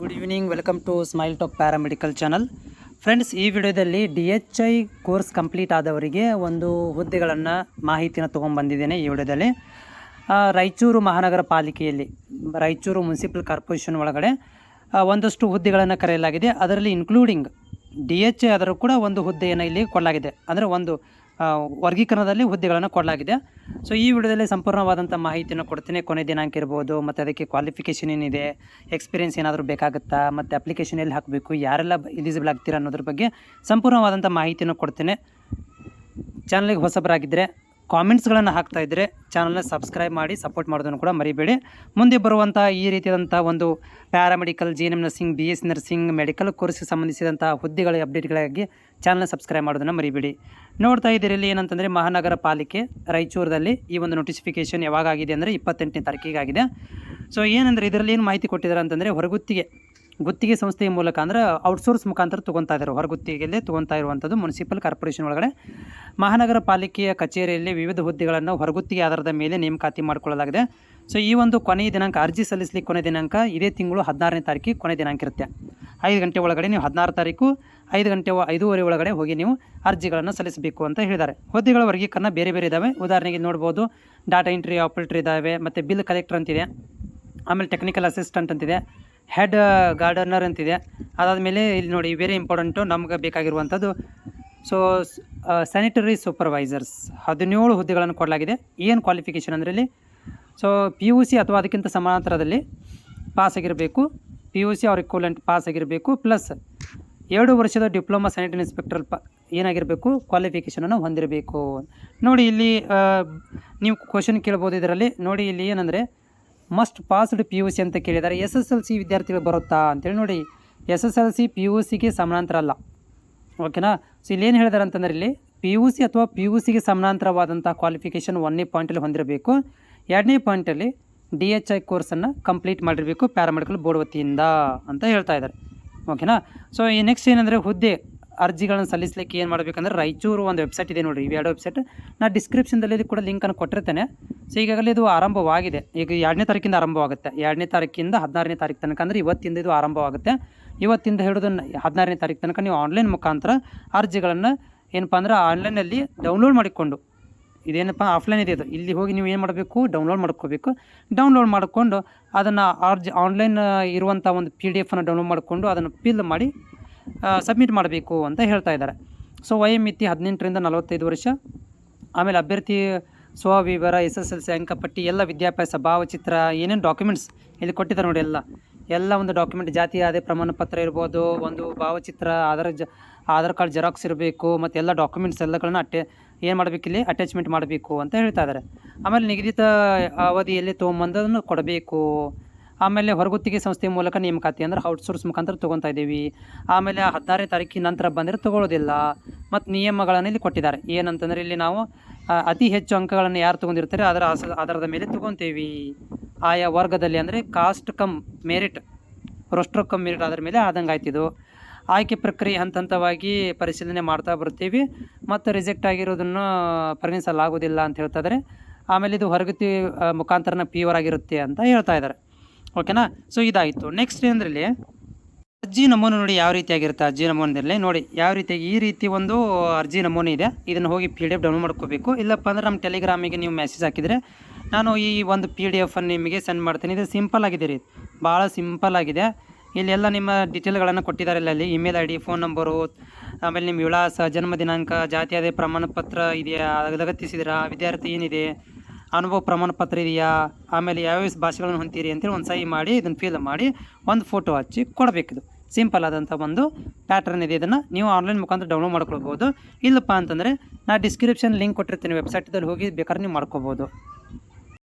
Good evening welcome to smile top paramedical channel friends ಈ ವಿಡಿಯೋದಲ್ಲಿ D H I course complete ಆದವರಿಗೆ ಒಂದು ಹುದ್ದೆಗಳನ್ನು ಮಾಹಿತಿನ ತೊಗೊಂಡ್ಬಂದಿದ್ದೇನೆ ಈ ವಿಡಿಯೋದಲ್ಲಿ. ರಾಯಚೂರು ಮಹಾನಗರ ಪಾಲಿಕೆಯಲ್ಲಿ, ರಾಯಚೂರು ಮುನ್ಸಿಪಲ್ ಕಾರ್ಪೊರೇಷನ್ ಒಳಗಡೆ ಒಂದಷ್ಟು ಹುದ್ದೆಗಳನ್ನು ಕರೆಯಲಾಗಿದೆ. ಅದರಲ್ಲಿ ಇನ್ಕ್ಲೂಡಿಂಗ್ ಡಿ ಎಚ್ ಐ ಆದರೂ ಕೂಡ ಒಂದು ಹುದ್ದೆಯನ್ನು ಇಲ್ಲಿ ಕೊಡಲಾಗಿದೆ. ಅಂದರೆ ಒಂದು ವರ್ಗೀಕರಣದಲ್ಲಿ ಹುದ್ದೆಗಳನ್ನು ಕೊಡಲಾಗಿದೆ. ಸೊ ಈ ವಿಡಿಯೋದಲ್ಲಿ ಸಂಪೂರ್ಣವಾದಂಥ ಮಾಹಿತಿಯನ್ನು ಕೊಡ್ತೀನಿ. ಕೊನೆ ದಿನಾಂಕ ಇರ್ಬೋದು, ಮತ್ತು ಅದಕ್ಕೆ ಕ್ವಾಲಿಫಿಕೇಷನ್ ಏನಿದೆ ಎಕ್ಸ್ಪೀರಿಯನ್ಸ್ ಏನಾದರೂ ಬೇಕಾಗುತ್ತಾ, ಮತ್ತು ಅಪ್ಲಿಕೇಶನ್ ಎಲ್ಲಿ ಹಾಕಬೇಕು, ಯಾರೆಲ್ಲ ಎಲಿಜಿಬಲ್ ಆಗ್ತೀರಾ ಅನ್ನೋದ್ರ ಬಗ್ಗೆ ಸಂಪೂರ್ಣವಾದಂಥ ಮಾಹಿತಿಯನ್ನು ಕೊಡ್ತೇನೆ. ಚಾನಲ್ಗೆ ಹೊಸಬರಾಗಿದ್ದರೆ ಕಾಮೆಂಟ್ಸ್ಗಳನ್ನು ಹಾಕ್ತಾ ಇದ್ದರೆ ಚಾನಲ್ನ ಸಬ್ಸ್ಕ್ರೈಬ್ ಮಾಡಿ ಸಪೋರ್ಟ್ ಮಾಡೋದನ್ನು ಕೂಡ ಮರಿಬೇಡಿ. ಮುಂದೆ ಬರುವಂಥ ಈ ರೀತಿಯಾದಂಥ ಒಂದು paramedical G N M nursing B S nursing medical ಕೋರ್ಸ್ಗೆ ಸಂಬಂಧಿಸಿದಂಥ ಹುದ್ದೆಗಳ ಅಪ್ಡೇಟ್ಗಳಾಗಿ ಚಾನಲ್ನ ಸಬ್ಸ್ಕ್ರೈಬ್ ಮಾಡೋದನ್ನು ಮರಿಬೇಡಿ. ನೋಡ್ತಾ ಇದ್ದೀರಿ ಇಲ್ಲಿ ಏನಂತಂದರೆ ಮಹಾನಗರ ಪಾಲಿಕೆ ರಾಯಚೂರದಲ್ಲಿ ಈ ಒಂದು ನೋಟಿಫಿಕೇಷನ್ ಯಾವಾಗ ಆಗಿದೆ ಅಂದರೆ ಇಪ್ಪತ್ತೆಂಟನೇ ತಾರೀಕಿಗೆ ಆಗಿದೆ ಸೊ ಏನಂದರೆ ಇದರಲ್ಲಿ ಏನು ಮಾಹಿತಿ ಕೊಟ್ಟಿದ್ದಾರೆ ಅಂತಂದರೆ ಹೊರಗುತ್ತಿಗೆ ಗುತ್ತಿಗೆ ಸಂಸ್ಥೆಯ ಮೂಲಕ ಅಂದ್ರೆ ಔಟ್ಸೋರ್ಸ್ ಮುಖಾಂತರ ತೊಗೊತಾ ಇದ್ದಾರೆ ಹೊರಗುತ್ತಿಗೆಯಲ್ಲೇ ತೊಗೊತಾ ಇರುವಂಥದ್ದು ಮುನ್ಸಿಪಲ್ ಕಾರ್ಪೊರೇಷನ್ ಒಳಗಡೆ. ಮಹಾನಗರ ಪಾಲಿಕೆಯ ಕಚೇರಿಯಲ್ಲಿ ವಿವಿಧ ಹುದ್ದೆಗಳನ್ನು ಹೊರಗುತ್ತಿಗೆ ಆಧಾರದ ಮೇಲೆ ನೇಮಕಾತಿ ಮಾಡಿಕೊಳ್ಳಲಾಗಿದೆ. ಸೊ ಈ ಒಂದು ಕೊನೆಯ ದಿನಾಂಕ, ಅರ್ಜಿ ಸಲ್ಲಿಸಲಿಕ್ಕೆ ಕೊನೆ ದಿನಾಂಕ ಇದೇ ತಿಂಗಳು ಹದಿನಾರನೇ ತಾರೀಕಿಗೆ ಕೊನೆ ದಿನಾಂಕ ಇರುತ್ತೆ. ಐದು ಗಂಟೆ ಒಳಗಡೆ ನೀವು ಹದಿನಾರು ತಾರೀಕು, ಐದು ಗಂಟೆ ಐದೂವರೆ ಒಳಗಡೆ ಹೋಗಿ ನೀವು ಅರ್ಜಿಗಳನ್ನು ಸಲ್ಲಿಸಬೇಕು ಅಂತ ಹೇಳಿದ್ದಾರೆ. ಹುದ್ದೆಗಳ ವರ್ಗೀಕರಣ ಬೇರೆ ಬೇರೆ ಇದ್ದಾವೆ ಉದಾಹರಣೆಗೆ ನೋಡ್ಬೋದು ಡಾಟಾ ಎಂಟ್ರಿ ಆಪರೇಟರ್ ಇದ್ದಾವೆ ಮತ್ತು ಬಿಲ್ ಕಲೆಕ್ಟರ್ ಅಂತಿದೆ, ಆಮೇಲೆ ಟೆಕ್ನಿಕಲ್ ಅಸಿಸ್ಟೆಂಟ್ ಅಂತಿದೆ ಹೆಡ್ ಗಾರ್ಡನರ್ ಅಂತಿದೆ. ಅದಾದಮೇಲೆ ಇಲ್ಲಿ ನೋಡಿ ವೆರಿ ಇಂಪಾರ್ಟೆಂಟು ನಮ್ಗೆ ಬೇಕಾಗಿರುವಂಥದ್ದು. ಸೊ ಸ್ಯಾನಿಟರಿ ಸೂಪರ್ವೈಸರ್ಸ್ ಹದಿನೇಳು ಹುದ್ದೆಗಳನ್ನು ಕೊಡಲಾಗಿದೆ. ಏನು ಕ್ವಾಲಿಫಿಕೇಷನ್ ಅಂದರೆ ಇಲ್ಲಿ? ಸೊ ಪಿ ಯು ಸಿ ಅಥವಾ ಅದಕ್ಕಿಂತ ಸಮಾನಾಂತರದಲ್ಲಿ ಪಾಸ್ ಆಗಿರಬೇಕು. ಪಿ ಯು ಸಿ ಅವ್ರ ಇಕ್ವಲೆಂಟ್ ಪಾಸ್ ಆಗಿರಬೇಕು. ಪ್ಲಸ್ ಎರಡು ವರ್ಷದ ಡಿಪ್ಲೊಮಾ ಸ್ಯಾನಿಟರಿ ಇನ್ಸ್ಪೆಕ್ಟರ್ ಪ, ಏನಾಗಿರಬೇಕು? ಕ್ವಾಲಿಫಿಕೇಷನನ್ನು ಹೊಂದಿರಬೇಕು. ನೋಡಿ ಇಲ್ಲಿ ನೀವು ಕ್ವಶನ್ ಕೇಳ್ಬೋದು ಇದರಲ್ಲಿ. ನೋಡಿ ಇಲ್ಲಿ ಏನಂದರೆ must passed P U C ಅಂತ ಕೇಳಿದ್ದಾರೆ. ಎಸ್ ಎಸ್ ಎಲ್ ಸಿ ವಿದ್ಯಾರ್ಥಿಗಳು ಬರುತ್ತಾ ಅಂತೇಳಿ ನೋಡಿ. S S L C P U ಸಿಗೆ ಸಮಾನಾಂತರ ಅಲ್ಲ ಓಕೆನಾ ಸೊ ಇಲ್ಲಿ ಏನು ಹೇಳಿದಾರೆ ಅಂತಂದ್ರೆ ಇಲ್ಲಿ ಪಿ ಯು ಸಿ ಅಥವಾ ಪಿ ಯು ಸಿಗೆ ಸಮಾನಾಂತರವಾದಂಥ ಕ್ವಾಲಿಫಿಕೇಷನ್ ಒಂದನೇ ಪಾಯಿಂಟಲ್ಲಿ ಹೊಂದಿರಬೇಕು. ಎರಡನೇ ಪಾಯಿಂಟಲ್ಲಿ ಡಿ ಎಚ್ ಐ ಕೋರ್ಸನ್ನು ಕಂಪ್ಲೀಟ್ ಮಾಡಿರಬೇಕು ಪ್ಯಾರಾಮೆಡಿಕಲ್ ಬೋರ್ಡ್ ವತಿಯಿಂದ ಅಂತ ಹೇಳ್ತಾ ಇದ್ದಾರೆ. ಓಕೆನಾ ಸೊ ಈ ನೆಕ್ಸ್ಟ್ ಏನಂದರೆ ಹುದ್ದೆ ಅರ್ಜಿಗಳನ್ನು ಸಲ್ಲಿಸಲಿಕ್ಕೆ ಏನು ಮಾಡಬೇಕಂದ್ರೆ ರಾಯಚೂರು ಒಂದು ವೆಬ್ಸೈಟ್ ಇದೆ ನೋಡಿ ಎರಡು ವೆಬ್ಸೈಟ್ ನಾನು ಡಿಸ್ಕ್ರಿಪ್ಷನ್ದಲ್ಲಿ ಕೂಡ ಲಿಂಕನ್ನು ಕೊಟ್ಟಿರ್ತೇನೆ. ಸೊ ಈಗಾಗಲೇ ಇದು ಆರಂಭವಾಗಿದೆ. ಈಗ ಎರಡನೇ ತಾರೀಕಿಂದ ಆರಂಭವಾಗುತ್ತೆ. ಎರಡನೇ ತಾರೀಕಿಂದ ಹದಿನಾರನೇ ತಾರೀಕು ತನಕ ಅಂದರೆ ಇವತ್ತಿಂದ ಇದು ಆರಂಭವಾಗುತ್ತೆ. ಇವತ್ತಿಂದ ಹಿಡಿದು ಹದಿನಾರನೇ ತಾರೀಕು ತನಕ ನೀವು ಆನ್ಲೈನ್ ಮುಖಾಂತರ ಅರ್ಜಿಗಳನ್ನು ಏನಪ್ಪ ಅಂದ್ರೆ ಆನ್ಲೈನಲ್ಲಿ ಡೌನ್ಲೋಡ್ ಮಾಡಿಕೊಂಡು, ಇದೇನಪ್ಪ ಆಫ್ಲೈನ್ ಇದೆ ಇದು. ಇಲ್ಲಿ ಹೋಗಿ ನೀವು ಏನು ಮಾಡಬೇಕು? ಡೌನ್ಲೋಡ್ ಮಾಡ್ಕೋಬೇಕು. ಡೌನ್ಲೋಡ್ ಮಾಡಿಕೊಂಡು ಅದನ್ನು ಅರ್ಜಿ ಆನ್ಲೈನ್ ಇರುವಂಥ ಒಂದು ಪಿ ಡಿ ಎಫನ್ನು ಡೌನ್ಲೋಡ್ ಮಾಡಿಕೊಂಡು ಅದನ್ನು ಫಿಲ್ ಮಾಡಿ ಸಬ್ಮಿಟ್ ಮಾಡಬೇಕು ಅಂತ ಹೇಳ್ತಾ ಇದ್ದಾರೆ. ಸೊ ವಯೋಮಿತಿ ಹದಿನೆಂಟರಿಂದ ನಲವತ್ತೈದು ವರ್ಷ. ಆಮೇಲೆ ಅಭ್ಯರ್ಥಿ ಸ್ವವಿವರ ಎಸ್ ಎಸ್ ಎಲ್ ಸಿ ಅಂಕಪಟ್ಟಿ, ಎಲ್ಲ ವಿದ್ಯಾಭ್ಯಾಸ ಭಾವಚಿತ್ರ, ಏನೇನು ಡಾಕ್ಯುಮೆಂಟ್ಸ್ ಇಲ್ಲಿ ಕೊಟ್ಟಿದ್ದಾರೆ ನೋಡಿ ಎಲ್ಲ. ಎಲ್ಲ ಒಂದು ಡಾಕ್ಯುಮೆಂಟ್ ಜಾತಿ ಆದಾಯ ಪ್ರಮಾಣ ಪತ್ರ ಇರ್ಬೋದು, ಒಂದು ಭಾವಚಿತ್ರ, ಆಧಾರ್ ಜ, ಆಧಾರ್ ಕಾರ್ಡ್ ಜೆರಾಕ್ಸ್ ಇರಬೇಕು, ಮತ್ತು ಎಲ್ಲ ಡಾಕ್ಯುಮೆಂಟ್ಸ್ ಎಲ್ಲಗಳನ್ನ ಅಟ್ಟೆ, ಏನು ಮಾಡಬೇಕು ಇಲ್ಲಿ? ಅಟ್ಯಾಚ್ಮೆಂಟ್ ಮಾಡಬೇಕು ಅಂತ ಹೇಳ್ತಾ ಇದ್ದಾರೆ. ಆಮೇಲೆ ನಿಗದಿತ ಅವಧಿಯಲ್ಲಿ ತೊಗೊಂಬಂದನ್ನು ಕೊಡಬೇಕು. ಆಮೇಲೆ ಹೊರಗುತ್ತಿಗೆ ಸಂಸ್ಥೆ ಮೂಲಕ ನೇಮಕಾತಿ ಅಂದ್ರೆ ಔಟ್ಸೋರ್ಸ್ ಮುಖಾಂತರ ತೊಗೊತಾ ಇದ್ದೀವಿ. ಆಮೇಲೆ ಹದಿನಾರನೇ ತಾರೀಕಿನ ನಂತರ ಬಂದರೆ ತೊಗೊಳ್ಳೋದಿಲ್ಲ. ಮತ್ತು ನಿಯಮಗಳನ್ನು ಇಲ್ಲಿ ಕೊಟ್ಟಿದ್ದಾರೆ. ಏನಂತಂದರೆ ಇಲ್ಲಿ ನಾವು ಅತಿ ಹೆಚ್ಚು ಅಂಕಗಳನ್ನು ಯಾರು ತೊಗೊಂಡಿರ್ತಾರೆ? ಅದರ ಅದರದ ಮೇಲೆ ತೊಗೊತೀವಿ. ಆಯಾ ವರ್ಗದಲ್ಲಿ ಅಂದರೆ caste cum merit, roster cum merit ಅದರ ಮೇಲೆ ಆದಂಗೆ ಆಯ್ತಿದ್ದು ಆಯ್ಕೆ ಪ್ರಕ್ರಿಯೆ ಹಂತ ಹಂತವಾಗಿ ಪರಿಶೀಲನೆ ಮಾಡ್ತಾ ಬರ್ತೀವಿ ಮತ್ತು ರಿಜೆಕ್ಟ್ ಆಗಿರೋದನ್ನು ಪರಿಗಣಿಸಲಾಗೋದಿಲ್ಲ ಅಂತ ಹೇಳ್ತಾಯಿದ್ದಾರೆ ಆಮೇಲೆ ಇದು ಹೊರಗತಿ ಮುಖಾಂತರನ ಪ್ಯೂರ್ ಆಗಿರುತ್ತೆ ಅಂತ ಹೇಳ್ತಾ ಇದ್ದಾರೆ. ಓಕೆನಾ ಸೊ ಇದಾಯಿತು. ನೆಕ್ಸ್ಟ್ ಏನಂದ್ರಲ್ಲಿ ಅರ್ಜಿ ನಮೂನೆ ನೋಡಿ ಯಾವ ರೀತಿಯಾಗಿರುತ್ತೆ ಅರ್ಜಿ ನಮೂನೆಯಲ್ಲಿ ನೋಡಿ, ಯಾವ ರೀತಿ ಈ ರೀತಿ ಒಂದು ಅರ್ಜಿ ನಮೂನೆ ಇದೆ. ಇದನ್ನು ಹೋಗಿ ಪಿ ಡಿ ಎಫ್ ಡೌನ್ಲೋಡ್ ಮಾಡ್ಕೋಬೇಕು. ಇಲ್ಲಪ್ಪ ಅಂದ್ರೆ ನಮ್ಮ ಟೆಲಿಗ್ರಾಮಿಗೆ ನೀವು ಮೆಸೇಜ್ ಹಾಕಿದರೆ ನಾನು ಈ ಒಂದು ಪಿ ಡಿ ಎಫನ್ನು ನಿಮಗೆ ಸೆಂಡ್ ಮಾಡ್ತೀನಿ. ಇದು ಸಿಂಪಲ್ ಆಗಿದೆ ರೀ. ಭಾಳ ಸಿಂಪಲ್ ಆಗಿದೆ. ಇಲ್ಲೆಲ್ಲ ನಿಮ್ಮ ಡೀಟೇಲ್ಗಳನ್ನು ಕೊಟ್ಟಿದ್ದಾರೆ ಅಲ್ಲಿ email I D phone number ಆಮೇಲೆ ನಿಮ್ಮ ವಿಳಾಸ, ಜನ್ಮ ದಿನಾಂಕ, ಜಾತಿ ಅದೇ ಪ್ರಮಾಣ ಪತ್ರ ಇದೆಯಾ ಲಗತ್ತಿಸಿದಿರಾ ವಿದ್ಯಾರ್ಥಿ ಏನಿದೆ? ಅನುಭವ ಪ್ರಮಾಣ ಪತ್ರ ಇದೆಯಾ? ಆಮೇಲೆ ಯಾವ್ಯಾವ ಭಾಷೆಗಳನ್ನು ಹೊಂತೀರಿ ಅಂತೇಳಿ ಒಂದು ಸಹಿ ಮಾಡಿ, ಇದನ್ನು ಫಿಲ್ ಮಾಡಿ, ಒಂದು ಫೋಟೋ ಹಚ್ಚಿ ಕೊಡಬೇಕಿದು ಸಿಂಪಲ್ ಆದಂಥ ಒಂದು ಪ್ಯಾಟರ್ನ್ ಇದೆ. ಇದನ್ನು ನೀವು ಆನ್ಲೈನ್ ಮುಖಾಂತರ ಡೌನ್ಲೋಡ್ ಮಾಡ್ಕೊಳ್ಬೋದು ಇಲ್ಲಪ್ಪ ಅಂತಂದರೆ ನಾ ಡಿಸ್ಕ್ರಿಪ್ಷನ್ ಲಿಂಕ್ ಕೊಟ್ಟಿರ್ತೀನಿ ವೆಬ್ಸೈಟ್ದಲ್ಲಿ ಹೋಗಿ ಬೇಕಾದ್ರೆ ನೀವು ಮಾಡ್ಕೋಬೋದು